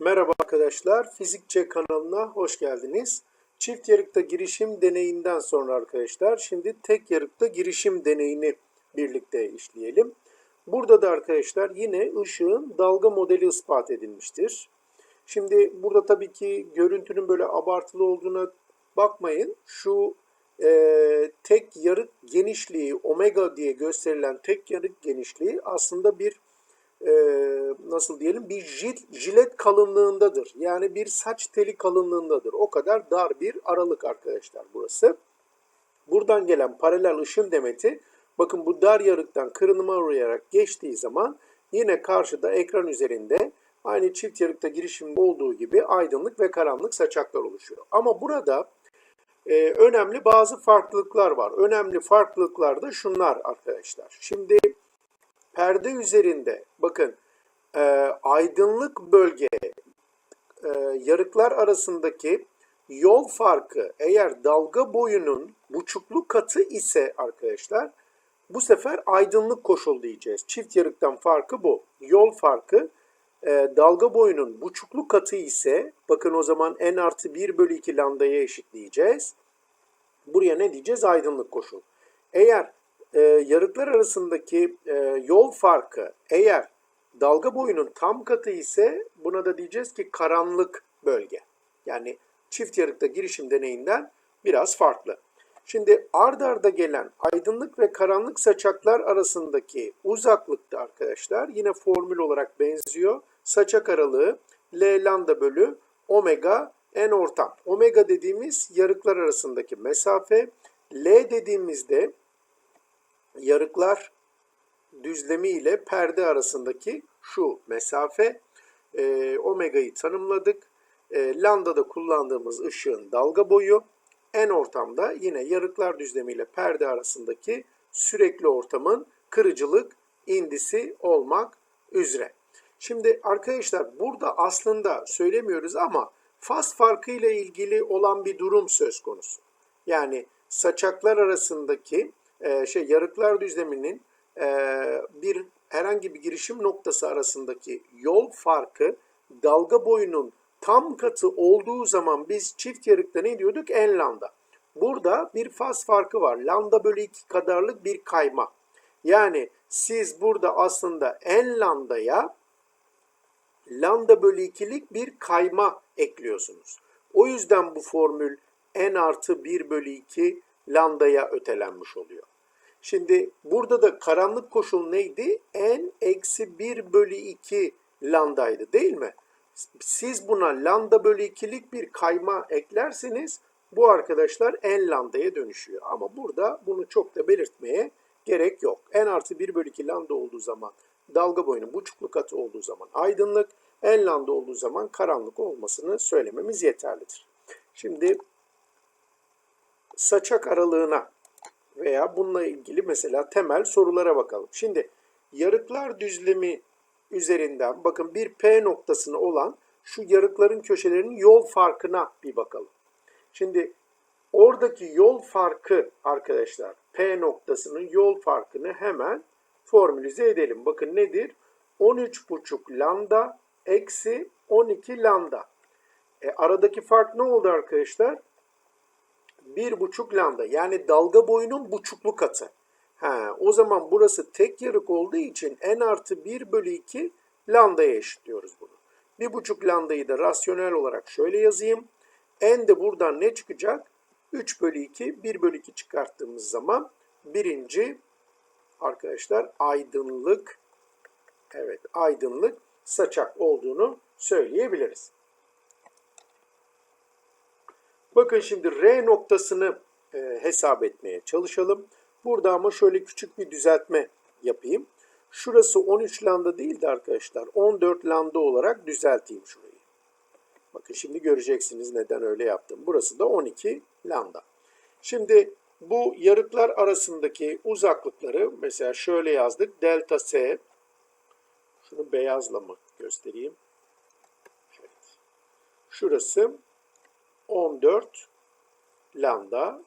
Merhaba arkadaşlar, Fizikçe kanalına hoş geldiniz. Çift yarıkta girişim deneyinden sonra arkadaşlar, şimdi tek yarıkta girişim deneyini birlikte işleyelim. Burada da arkadaşlar yine ışığın dalga modeli ispat edilmiştir. Şimdi burada tabii ki görüntünün böyle abartılı olduğuna bakmayın. Şu e, tek yarık genişliği, omega diye gösterilen tek yarık genişliği aslında bir e, nasıl diyelim bir jil, jilet kalınlığındadır. Yani bir saç teli kalınlığındadır. O kadar dar bir aralık arkadaşlar burası. Buradan gelen paralel ışın demeti bakın bu dar yarıktan kırınıma uğrayarak geçtiği zaman yine karşıda ekran üzerinde aynı çift yarıkta girişimde olduğu gibi aydınlık ve karanlık saçaklar oluşuyor. Ama burada e, önemli bazı farklılıklar var. Önemli farklılıklar da şunlar arkadaşlar. Şimdi perde üzerinde bakın e, aydınlık bölge e, yarıklar arasındaki yol farkı eğer dalga boyunun buçuklu katı ise arkadaşlar bu sefer aydınlık koşul diyeceğiz. Çift yarıktan farkı bu. Yol farkı e, dalga boyunun buçuklu katı ise bakın o zaman n artı 1 bölü 2 lambdaya eşitleyeceğiz. Buraya ne diyeceğiz? Aydınlık koşul. Eğer e, yarıklar arasındaki e, yol farkı eğer dalga boyunun tam katı ise buna da diyeceğiz ki karanlık bölge. Yani çift yarıkta girişim deneyinden biraz farklı. Şimdi ard arda gelen aydınlık ve karanlık saçaklar arasındaki uzaklıkta arkadaşlar yine formül olarak benziyor. Saçak aralığı L lambda bölü omega n ortam. Omega dediğimiz yarıklar arasındaki mesafe. L dediğimizde yarıklar düzlemi ile perde arasındaki şu mesafe. E, omega'yı tanımladık. E, lambda'da kullandığımız ışığın dalga boyu. En ortamda yine yarıklar düzlemi ile perde arasındaki sürekli ortamın kırıcılık indisi olmak üzere. Şimdi arkadaşlar burada aslında söylemiyoruz ama faz farkı ile ilgili olan bir durum söz konusu. Yani saçaklar arasındaki e, şey yarıklar düzleminin e, bir herhangi bir girişim noktası arasındaki yol farkı dalga boyunun tam katı olduğu zaman biz çift yarıkta ne diyorduk? En lambda. Burada bir faz farkı var. Lambda bölü 2 kadarlık bir kayma. Yani siz burada aslında en lambdaya lambda bölü 2'lik bir kayma ekliyorsunuz. O yüzden bu formül n artı 1 bölü 2 lambdaya ötelenmiş oluyor. Şimdi burada da karanlık koşul neydi? n eksi 1 bölü 2 lambdaydı değil mi? Siz buna lambda bölü 2'lik bir kayma eklerseniz bu arkadaşlar n lambdaya dönüşüyor. Ama burada bunu çok da belirtmeye gerek yok. n artı 1 bölü 2 lambda olduğu zaman dalga boyunun buçuklu katı olduğu zaman aydınlık, n lambda olduğu zaman karanlık olmasını söylememiz yeterlidir. Şimdi saçak aralığına veya bununla ilgili mesela temel sorulara bakalım. Şimdi yarıklar düzlemi üzerinden bakın bir P noktasını olan şu yarıkların köşelerinin yol farkına bir bakalım. Şimdi oradaki yol farkı arkadaşlar P noktasının yol farkını hemen formülize edelim. Bakın nedir? 13,5 lambda eksi 12 lambda. E, aradaki fark ne oldu arkadaşlar? 1,5 lambda yani dalga boyunun buçuklu katı. Ha, o zaman burası tek yarık olduğu için n artı 1 bölü 2 lambdaya eşitliyoruz bunu. 1,5 lambdayı da rasyonel olarak şöyle yazayım. n de buradan ne çıkacak? 3 bölü 2, 1 bölü 2 çıkarttığımız zaman birinci arkadaşlar aydınlık evet aydınlık saçak olduğunu söyleyebiliriz. Bakın şimdi R noktasını e, hesap etmeye çalışalım. Burada ama şöyle küçük bir düzeltme yapayım. Şurası 13 lambda değildi arkadaşlar. 14 lambda olarak düzelteyim şurayı. Bakın şimdi göreceksiniz neden öyle yaptım. Burası da 12 lambda. Şimdi bu yarıklar arasındaki uzaklıkları mesela şöyle yazdık. Delta S. Şunu beyazla mı göstereyim? Evet. Şurası 14 lambda.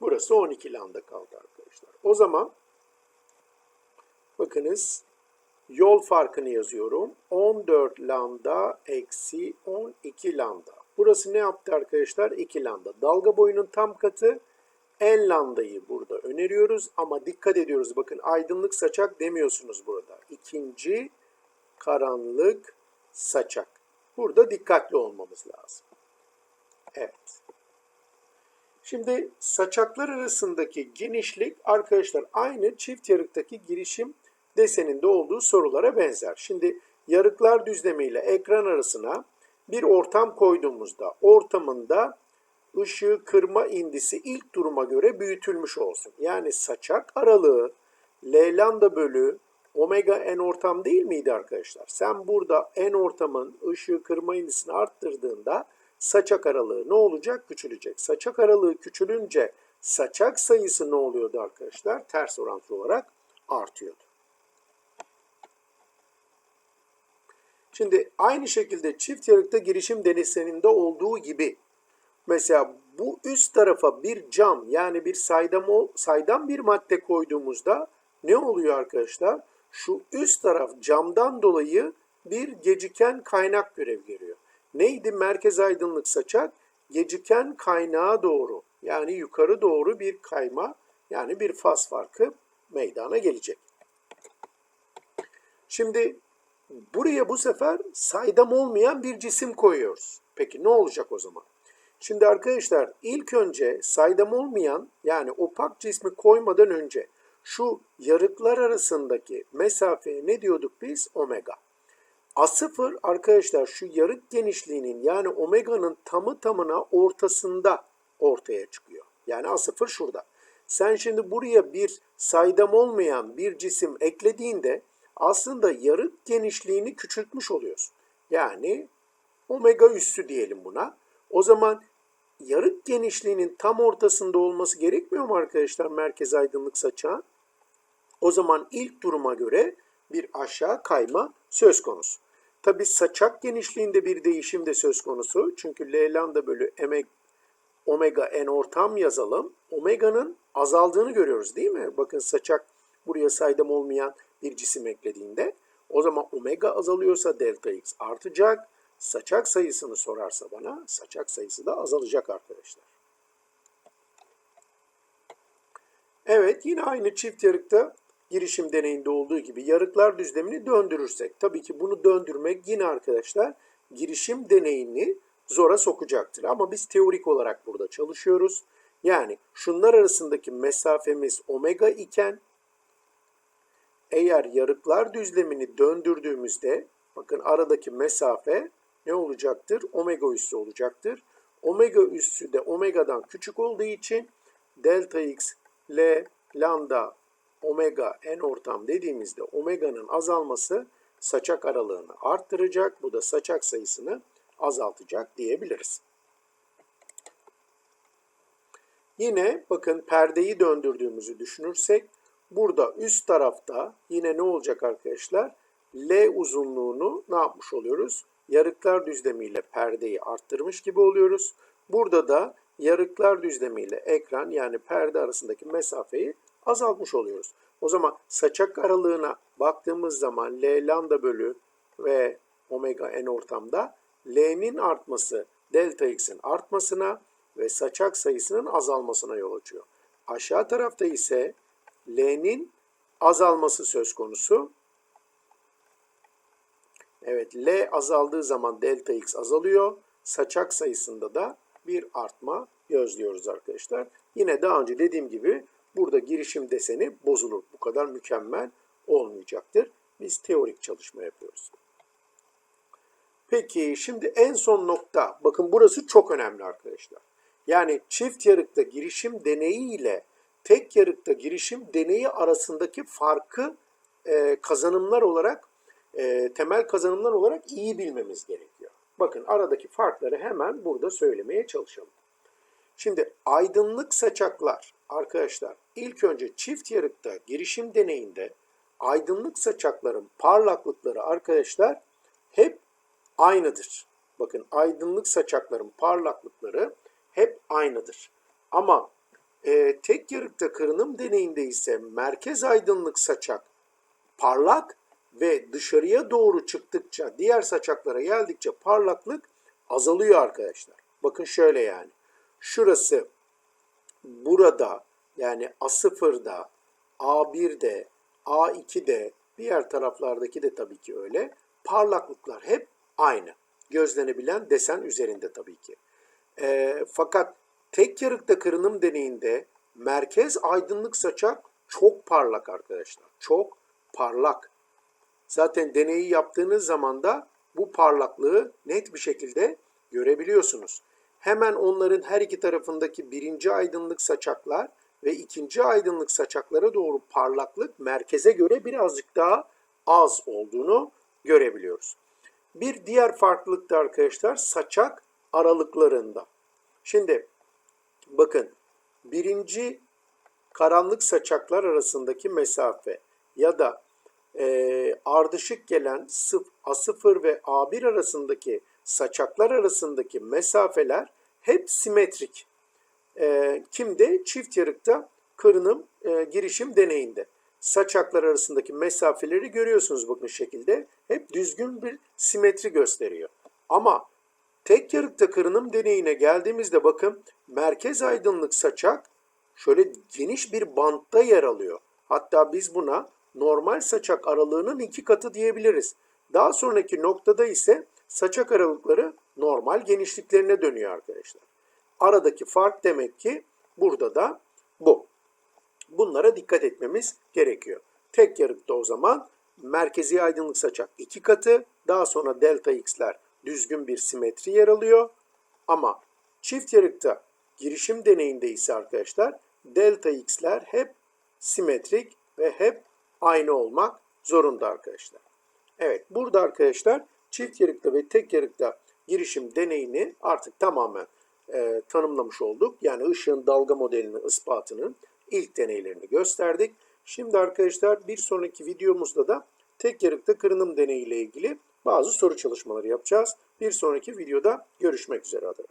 Burası 12 lambda kaldı arkadaşlar. O zaman bakınız Yol farkını yazıyorum. 14 lambda eksi 12 lambda. Burası ne yaptı arkadaşlar? 2 lambda. Dalga boyunun tam katı en lambdayı burada öneriyoruz ama dikkat ediyoruz. Bakın aydınlık saçak demiyorsunuz burada. İkinci karanlık saçak. Burada dikkatli olmamız lazım. Evet. Şimdi saçaklar arasındaki genişlik arkadaşlar aynı çift yarıktaki girişim deseninde olduğu sorulara benzer. Şimdi yarıklar düzlemiyle ekran arasına bir ortam koyduğumuzda ortamında ışığı kırma indisi ilk duruma göre büyütülmüş olsun. Yani saçak aralığı L lambda bölü omega n ortam değil miydi arkadaşlar? Sen burada n ortamın ışığı kırma indisini arttırdığında saçak aralığı ne olacak? Küçülecek. Saçak aralığı küçülünce saçak sayısı ne oluyordu arkadaşlar? Ters orantılı olarak artıyordu. Şimdi aynı şekilde çift yarıkta girişim deneseninde olduğu gibi mesela bu üst tarafa bir cam yani bir saydam, saydam bir madde koyduğumuzda ne oluyor arkadaşlar? Şu üst taraf camdan dolayı bir geciken kaynak görev görüyor. Neydi merkez aydınlık saçak? Geciken kaynağa doğru yani yukarı doğru bir kayma yani bir faz farkı meydana gelecek. Şimdi buraya bu sefer saydam olmayan bir cisim koyuyoruz. Peki ne olacak o zaman? Şimdi arkadaşlar ilk önce saydam olmayan yani opak cismi koymadan önce şu yarıklar arasındaki mesafeye ne diyorduk biz? Omega. A0 arkadaşlar şu yarık genişliğinin yani omega'nın tamı tamına ortasında ortaya çıkıyor. Yani A0 şurada. Sen şimdi buraya bir saydam olmayan bir cisim eklediğinde aslında yarık genişliğini küçültmüş oluyorsun. Yani omega üssü diyelim buna. O zaman yarık genişliğinin tam ortasında olması gerekmiyor mu arkadaşlar merkez aydınlık saçağın? O zaman ilk duruma göre bir aşağı kayma söz konusu. Tabi saçak genişliğinde bir değişim de söz konusu. Çünkü L lambda bölü omega n ortam yazalım. Omega'nın azaldığını görüyoruz değil mi? Bakın saçak buraya saydam olmayan bir cisim eklediğinde o zaman omega azalıyorsa delta x artacak. Saçak sayısını sorarsa bana saçak sayısı da azalacak arkadaşlar. Evet yine aynı çift yarıkta girişim deneyinde olduğu gibi yarıklar düzlemini döndürürsek tabii ki bunu döndürmek yine arkadaşlar girişim deneyini zora sokacaktır. Ama biz teorik olarak burada çalışıyoruz. Yani şunlar arasındaki mesafemiz omega iken eğer yarıklar düzlemini döndürdüğümüzde bakın aradaki mesafe ne olacaktır? Omega üssü olacaktır. Omega üssü de omega'dan küçük olduğu için delta x, L, lambda, omega n ortam dediğimizde omega'nın azalması saçak aralığını arttıracak. Bu da saçak sayısını azaltacak diyebiliriz. Yine bakın perdeyi döndürdüğümüzü düşünürsek burada üst tarafta yine ne olacak arkadaşlar? L uzunluğunu ne yapmış oluyoruz? Yarıklar düzlemiyle perdeyi arttırmış gibi oluyoruz. Burada da yarıklar düzlemiyle ekran yani perde arasındaki mesafeyi azaltmış oluyoruz. O zaman saçak aralığına baktığımız zaman L lambda bölü ve omega n ortamda L'nin artması delta x'in artmasına ve saçak sayısının azalmasına yol açıyor. Aşağı tarafta ise L'nin azalması söz konusu. Evet L azaldığı zaman delta x azalıyor. Saçak sayısında da bir artma gözlüyoruz arkadaşlar. Yine daha önce dediğim gibi burada girişim deseni bozulur. Bu kadar mükemmel olmayacaktır. Biz teorik çalışma yapıyoruz. Peki şimdi en son nokta. Bakın burası çok önemli arkadaşlar. Yani çift yarıkta girişim deneyi ile tek yarıkta girişim deneyi arasındaki farkı e, kazanımlar olarak e, temel kazanımlar olarak iyi bilmemiz gerekiyor. Bakın aradaki farkları hemen burada söylemeye çalışalım. Şimdi aydınlık saçaklar arkadaşlar ilk önce çift yarıkta girişim deneyinde aydınlık saçakların parlaklıkları arkadaşlar hep aynıdır. Bakın aydınlık saçakların parlaklıkları hep aynıdır. Ama e, tek yarıkta kırınım deneyinde ise merkez aydınlık saçak parlak, ve dışarıya doğru çıktıkça, diğer saçaklara geldikçe parlaklık azalıyor arkadaşlar. Bakın şöyle yani. Şurası burada yani A0'da, A1'de, A2'de, diğer taraflardaki de tabii ki öyle. Parlaklıklar hep aynı. Gözlenebilen desen üzerinde tabii ki. Ee, fakat tek yarıkta kırınım deneyinde merkez aydınlık saçak çok parlak arkadaşlar. Çok parlak. Zaten deneyi yaptığınız zaman da bu parlaklığı net bir şekilde görebiliyorsunuz. Hemen onların her iki tarafındaki birinci aydınlık saçaklar ve ikinci aydınlık saçaklara doğru parlaklık merkeze göre birazcık daha az olduğunu görebiliyoruz. Bir diğer farklılık da arkadaşlar saçak aralıklarında. Şimdi bakın birinci karanlık saçaklar arasındaki mesafe ya da e, ardışık gelen sıf, A0 ve A1 arasındaki saçaklar arasındaki mesafeler hep simetrik. E, kimde? Çift yarıkta kırınım e, girişim deneyinde. Saçaklar arasındaki mesafeleri görüyorsunuz bakın şekilde. Hep düzgün bir simetri gösteriyor. Ama tek yarıkta kırınım deneyine geldiğimizde bakın merkez aydınlık saçak şöyle geniş bir bantta yer alıyor. Hatta biz buna normal saçak aralığının iki katı diyebiliriz. Daha sonraki noktada ise saçak aralıkları normal genişliklerine dönüyor arkadaşlar. Aradaki fark demek ki burada da bu. Bunlara dikkat etmemiz gerekiyor. Tek yarıkta o zaman merkezi aydınlık saçak iki katı, daha sonra delta x'ler düzgün bir simetri yer alıyor. Ama çift yarıkta girişim deneyinde ise arkadaşlar delta x'ler hep simetrik ve hep aynı olmak zorunda arkadaşlar. Evet burada arkadaşlar çift yarıkta ve tek yarıkta girişim deneyini artık tamamen e, tanımlamış olduk. Yani ışığın dalga modelinin ispatının ilk deneylerini gösterdik. Şimdi arkadaşlar bir sonraki videomuzda da tek yarıkta kırınım deneyi ile ilgili bazı soru çalışmaları yapacağız. Bir sonraki videoda görüşmek üzere. Adına.